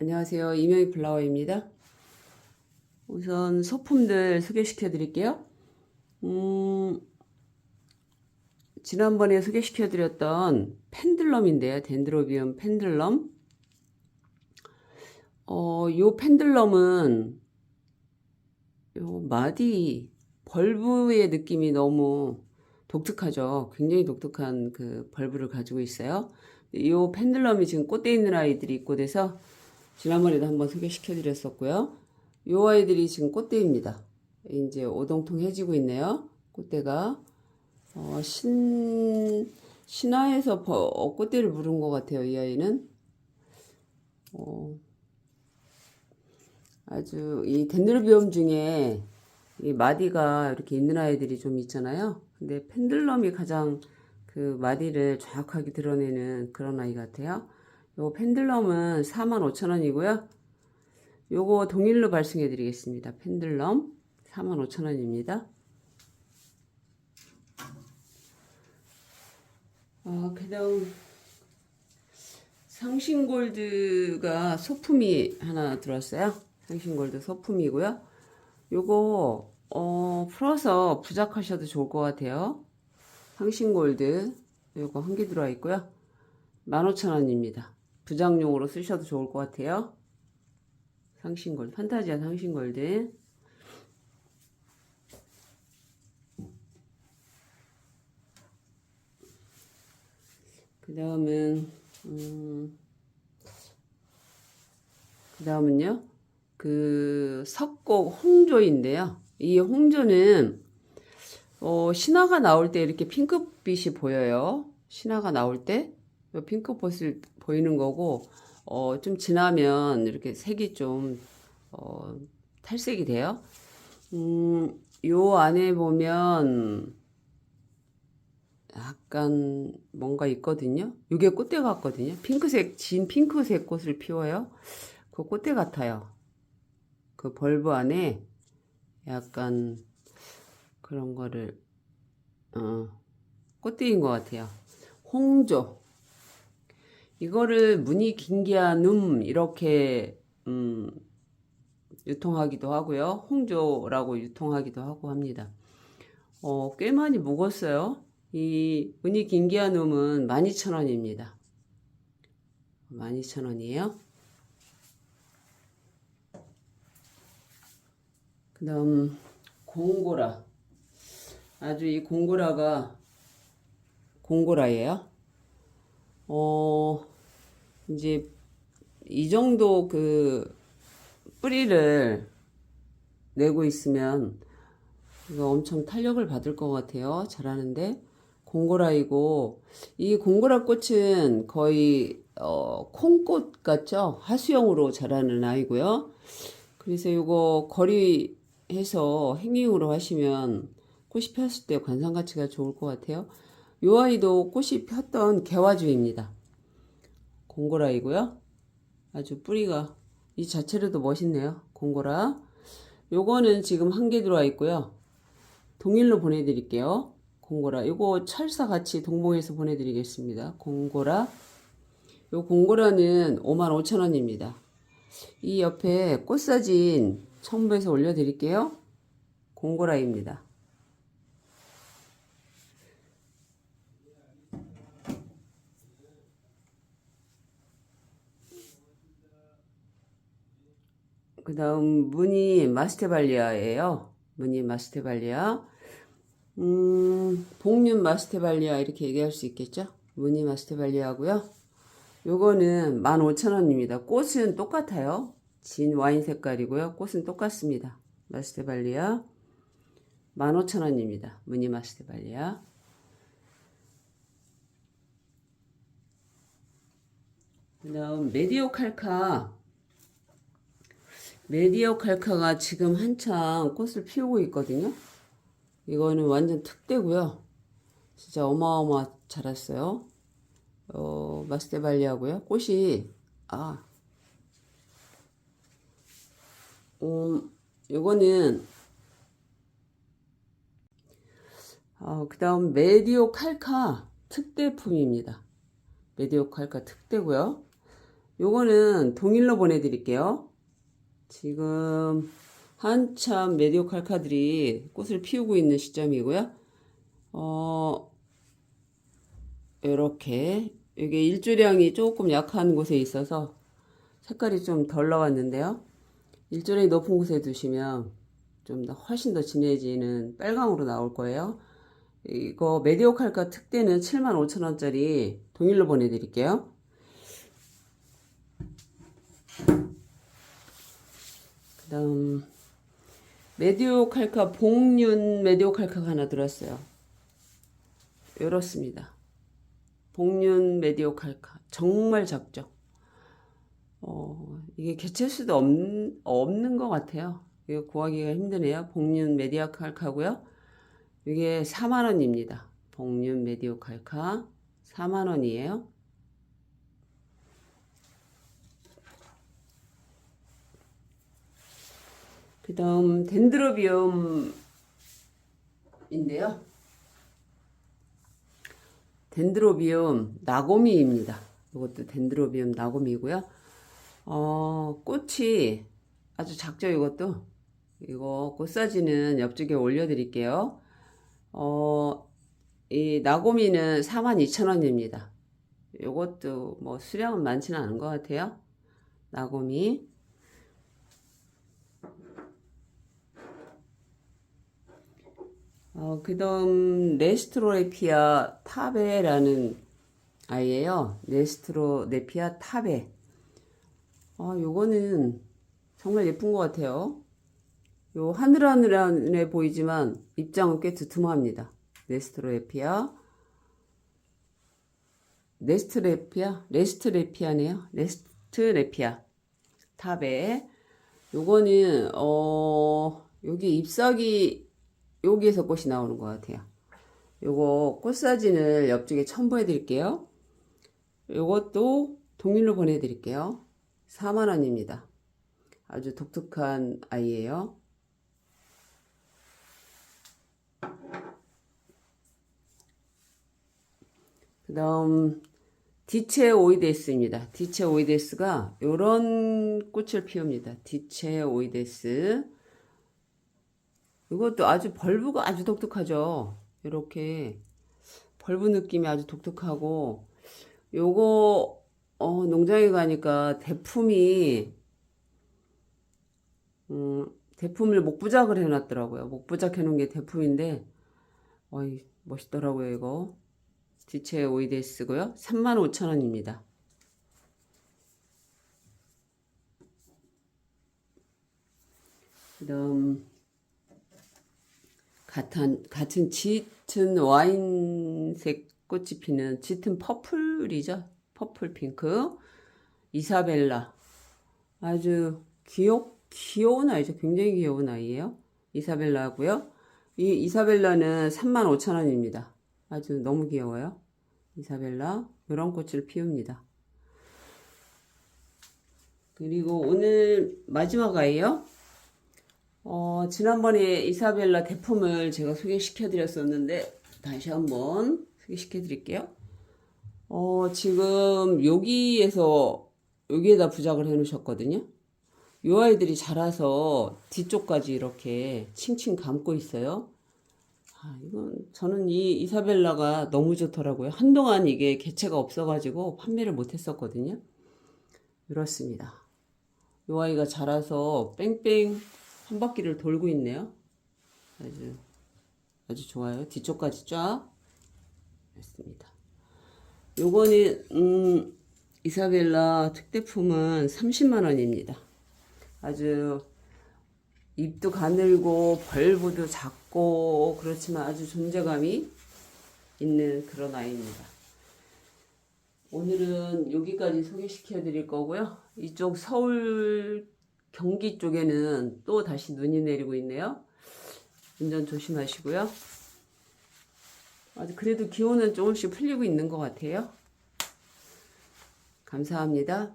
안녕하세요. 이명희 플라워입니다. 우선 소품들 소개시켜 드릴게요. 음, 지난번에 소개시켜 드렸던 펜들럼인데요. 덴드로비움 펜들럼. 어, 요 펜들럼은 요 마디 벌브의 느낌이 너무 독특하죠. 굉장히 독특한 그 벌브를 가지고 있어요. 이 펜들럼이 지금 꽃대 있는 아이들이 있고 돼서 지난번에도 한번 소개시켜 드렸었고요. 이 아이들이 지금 꽃대입니다. 이제 오동통해지고 있네요. 꽃대가 어, 신 신화에서 버, 어, 꽃대를 부른 것 같아요. 이 아이는 어, 아주 이 덴드로비움 중에 이 마디가 이렇게 있는 아이들이 좀 있잖아요. 근데 펜들럼이 가장 그 마디를 정확하게 드러내는 그런 아이 같아요. 요 펜들럼은 45,000원이고요. 요거 동일로 발송해 드리겠습니다. 펜들럼 45,000원입니다. 아, 그다음 상신골드가 소품이 하나 들었어요. 상신골드 소품이고요. 요거 어, 풀어서 부작하셔도 좋을 것 같아요. 상신골드 요거 한 개 들어와 있고요. 15,000원입니다. 부장용으로 쓰셔도 좋을 것 같아요. 상신골드, 판타지아 상신골드. 그 다음은, 음, 그 다음은요, 그 석곡 홍조인데요. 이 홍조는, 어, 신화가 나올 때 이렇게 핑크빛이 보여요. 신화가 나올 때. 핑크빛이 보이는 거고, 어, 좀 지나면 이렇게 색이 좀, 어, 탈색이 돼요. 음, 요 안에 보면 약간 뭔가 있거든요. 요게 꽃대 같거든요. 핑크색, 진 핑크색 꽃을 피워요. 그 꽃대 같아요. 그 벌브 안에 약간 그런 거를, 어, 꽃대인 것 같아요. 홍조. 이거를 무늬 긴기한음 이렇게 음, 유통하기도 하고요. 홍조라고 유통하기도 하고 합니다. 어, 꽤 많이 묵었어요. 이 무늬 긴기한음은 12,000원입니다. 12,000원이에요. 그 다음 공고라. 아주 이 공고라가 공고라예요. 어, 이제 이 정도 그 뿌리를 내고 있으면 이거 엄청 탄력을 받을 것 같아요. 잘하는데 공고라이고 이 공고라 꽃은 거의 어, 콩꽃 같죠? 하수형으로 자라는 아이고요. 그래서 이거 거리해서 행잉으로 하시면 꽃이 폈을 때 관상 가치가 좋을 것 같아요. 요 아이도 꽃이 폈던 개화주입니다. 공고라이고요. 아주 뿌리가 이 자체로도 멋있네요. 공고라. 요거는 지금 한 개 들어와 있고요. 동일로 보내드릴게요. 공고라. 요거 철사 같이 동봉해서 보내드리겠습니다. 공고라. 요 공고라는 55,000원입니다. 이 옆에 꽃사진 첨부해서 올려드릴게요. 공고라입니다. 그 다음 무늬 마스테발리아예요. 무늬 마스테발리아. 음, 복륜 마스테발리아 이렇게 얘기할 수 있겠죠? 무늬 마스테발리아고요. 요거는 15,000원입니다. 꽃은 똑같아요. 진 와인 색깔이고요. 꽃은 똑같습니다. 마스테발리아 15,000원입니다. 무늬 마스테발리아. 그 다음 메디오 칼카 메디오 칼카가 지금 한창 꽃을 피우고 있거든요. 이거는 완전 특대고요. 진짜 어마어마 자랐어요. 어, 마스테발리아고요. 꽃이 아, 음, 요거는 어, 그 다음 메디오 칼카 특대품입니다. 메디오 칼카 특대고요. 요거는 동일로 보내드릴게요. 지금 한참 메디오칼카들이 꽃을 피우고 있는 시점이고요. 어, 요렇게 이게 일조량이 조금 약한 곳에 있어서 색깔이 좀 덜 나왔는데요. 일조량이 높은 곳에 두시면 좀 더 훨씬 더 진해지는 빨강으로 나올 거예요. 이거 메디오칼카 특대는 75,000원짜리 동일로 보내드릴게요. 그 다음 메디오 칼카 복륜 메디오 칼카가 하나 들었어요. 이렇습니다. 복륜 메디오 칼카 정말 작죠. 어, 이게 개체수도 없, 없는 것 같아요. 이거 구하기가 힘드네요. 복륜 메디오 칼카고요. 이게 4만 원입니다. 복륜 메디오 칼카 4만 원이에요. 그 다음 덴드로비움인데요. 덴드로비움 나고미입니다. 이것도 덴드로비움 나고미고요. 어, 꽃이 아주 작죠, 이것도. 이거 꽃사진은 옆쪽에 올려드릴게요. 어, 이 나고미는 42,000원입니다. 이것도 뭐 수량은 많지는 않은 것 같아요. 나고미. 어, 그 다음, 레스트로레피아 타베라는 아이예요. 레스트로레피아 타베. 아, 요거는 정말 예쁜 것 같아요. 요 하늘하늘해 보이지만 입장은 꽤 두툼합니다. 레스트로레피아. 레스트레피아? 레스트레피아네요. 레스트레피아. 탑에. 요거는, 어, 여기 잎사귀, 여기에서 꽃이 나오는 것 같아요. 요거 꽃 사진을 옆쪽에 첨부해 드릴게요. 요것도 동일로 보내 드릴게요. 4만원입니다. 아주 독특한 아이예요. 그 다음 디체 오이데스입니다. 디체 오이데스가 요런 꽃을 피웁니다. 디체 오이데스 이것도 아주 벌브가 아주 독특하죠. 이렇게 벌브 느낌이 아주 독특하고 요거 어, 농장에 가니까 대품이 음, 대품을 목부작을 해놨더라고요. 목부작 해놓은 게 대품인데 어이 멋있더라고요 이거. 디체 오이데스고요. 35,000원입니다. 그 다음 같은 같은 짙은 와인색 꽃이 피는 짙은 퍼플이죠. 퍼플 핑크 이사벨라 아주 귀엽 귀여운 아이죠. 굉장히 귀여운 아이예요. 이사벨라고요. 이 이사벨라는 35,000원입니다. 아주 너무 귀여워요. 이사벨라 이런 꽃을 피웁니다. 그리고 오늘 마지막 아이요. 어, 지난번에 이사벨라 대품을 제가 소개시켜 드렸었는데 다시 한번 소개시켜 드릴게요. 어, 지금 여기에서 여기에다 부작을 해 놓으셨거든요. 요 아이들이 자라서 뒤쪽까지 이렇게 칭칭 감고 있어요. 아, 이건 저는 이 이사벨라가 너무 좋더라고요. 한동안 이게 개체가 없어가지고 판매를 못 했었거든요. 이렇습니다. 요 아이가 자라서 뺑뺑 한 바퀴를 돌고 있네요. 아주 아주 좋아요. 뒤쪽까지 쫙 했습니다. 요거는 음, 이사벨라 특대품은 30만 원입니다. 아주 잎도 가늘고 벌브도 작고 그렇지만 아주 존재감이 있는 그런 아이입니다. 오늘은 여기까지 소개시켜 드릴 거고요. 이쪽 서울 경기 쪽에는 또 다시 눈이 내리고 있네요. 운전 조심하시고요. 아주 그래도 기온은 조금씩 풀리고 있는 것 같아요. 감사합니다.